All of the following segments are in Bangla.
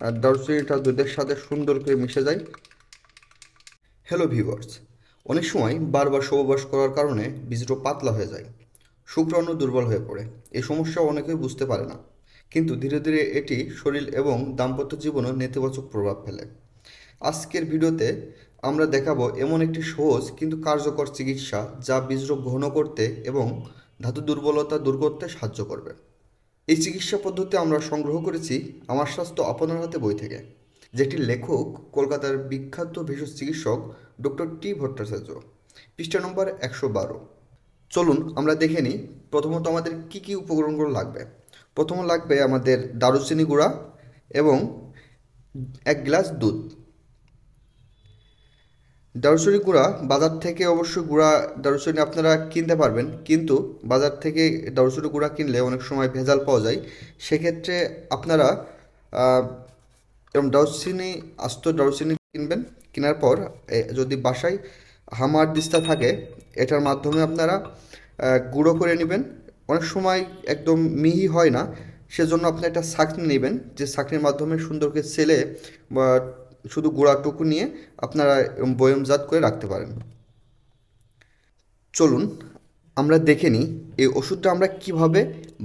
আর দারুচিনিটা দুধের সাথে সুন্দর করে মিশে যায়। হ্যালো ভিউয়ার্স অনেক সময় বারবার সহবাস করার কারণে বীজটা পাতলা হয়ে যায় শুক্রাণু দুর্বল হয়ে পড়ে, এই সমস্যা অনেকেই বুঝতে পারে না। কিন্তু ধীরে ধীরে এটি শরীর এবং দাম্পত্য জীবনে নেতিবাচক প্রভাব ফেলে। আজকের ভিডিওতে আমরা দেখাবো এমন একটি সহজ কিন্তু কার্যকর চিকিৎসা যা বীজরোগ ঘন করতে এবং ধাতু দুর্বলতা দূর করতে সাহায্য করবে। এই চিকিৎসা পদ্ধতি আমরা সংগ্রহ করেছি আমার স্বাস্থ্য আপনার হাতে বই থেকে, যেটি লেখক কলকাতার বিখ্যাত ভেষজ চিকিৎসক ডক্টর টি ভট্টাচার্য। পৃষ্ঠা নম্বর একশো বারো। চলুন আমরা দেখে নিই প্রথমত আমাদের কি কি উপকরণগুলো লাগবে। প্রথম লাগবে আমাদের দারুচিনি গুঁড়া এবং এক গ্লাস দুধ। দারুচিনি গুঁড়া বাজার থেকে অবশ্যই গুঁড়া দারুচিনি আপনারা কিনতে পারবেন, কিন্তু বাজার থেকে দারুচিনি গুঁড়া কিনলে অনেক সময় ভেজাল পাওয়া যায়। সেক্ষেত্রে আপনারা এরকম দারুচিনি আস্ত দারুচিনি কিনবেন। কেনার পর যদি বাসায় হামার দিস্তা থাকে, এটার মাধ্যমে আপনারা গুঁড়ো করে নেবেন। অনেক সময় একদম মিহি হয় না, সেজন্য আপনি একটা ছাঁকনি নেবেন। যে ছাঁকনির মাধ্যমে সুন্দরকে সেলে, বা শুধু গুঁড়াটুকু নিয়ে আপনারা বয়মজাত করে রাখতে পারেন। চলুন, আমরা দেখে নিই এই ওষুধটা আমরা কীভাবে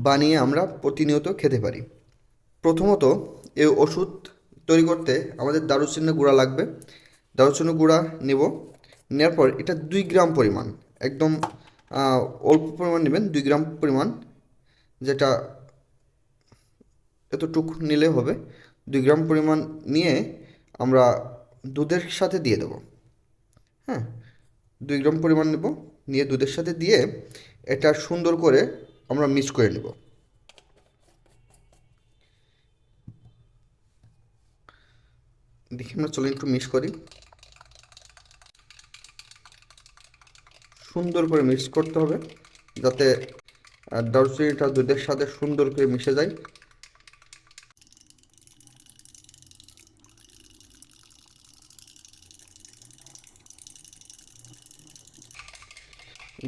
বানিয়ে আমরা প্রতিনিয়ত খেতে পারি। প্রথমত, এই ওষুধ তৈরি করতে আমাদের দারুচিনি গুঁড়া লাগবে। দারুচিনি গুঁড়া নেব। নেওয়ার পর এটা দুই গ্রাম পরিমাণ, একদম অল্প পরিমাণ নেবেন, দুই গ্রাম পরিমাণ, যেটা এতটুকু নিলে হবে। দুই গ্রাম পরিমাণ নিয়ে আমরা দুধের সাথে দিয়ে দেবো। হ্যাঁ দুই গ্রাম পরিমাণ নেব। নিয়ে দুধের সাথে দিয়ে এটা সুন্দর করে আমরা মিক্স করে নেব। দেখি আমরা চলে একটু মিক্স করি। সুন্দর করে মিক্স করতে হবে যাতে দারুচিনিটা দুধের সাথে সুন্দর করে মিশে যায়।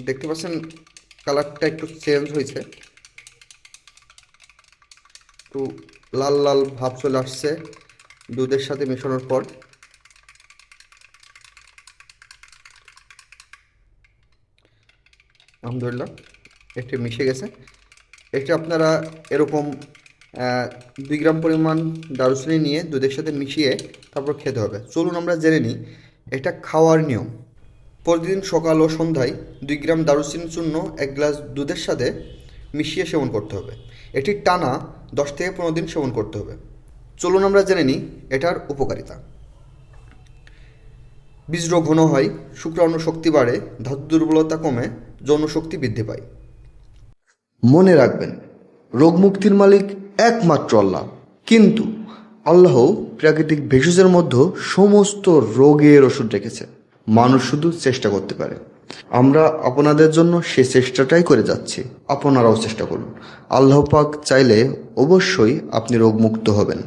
দেখতে পাচ্ছেন কালারটা একটু চেঞ্জ হয়েছে। একটু লাল লাল ভাব চলে আসছে দুধের সাথে মেশানোর পর। আলহামদুলিল্লাহ, একটু মিশে গেছে। এটা আপনারা এরকম দুই গ্রাম পরিমাণ দারুচিনি নিয়ে দুধের সাথে মিশিয়ে তারপর খেতে হবে। চলুন আমরা জেনে নিই, এটা খাওয়ার নিয়ম। প্রতিদিন সকাল ও সন্ধ্যায় দুই গ্রাম দারুচিনি চূর্ণ এক গ্লাস দুধের সাথে মিশিয়ে সেবন করতে হবে। এটি টানা দশ থেকে পনেরো দিন সেবন করতে হবে। চলুন আমরা জেনে নিই এটার উপকারিতা। বীজরোগ ঘন হয়, শুক্রাণু শক্তি বাড়ে, ধাতু দুর্বলতা কমে, যৌন শক্তি বৃদ্ধি পায়। মনে রাখবেন রোগমুক্তির মালিক একমাত্র আল্লাহ। কিন্তু আল্লাহ প্রাকৃতিক ভেষজের মধ্যে সমস্ত রোগের ওষুধ রেখেছে। মানুষ শুধু চেষ্টা করতে পারে। আমরা আপনাদের জন্য সে চেষ্টাটাই করে যাচ্ছি। আপনারাও চেষ্টা করুন। আল্লাহ পাক চাইলে অবশ্যই আপনি রোগমুক্ত হবেন।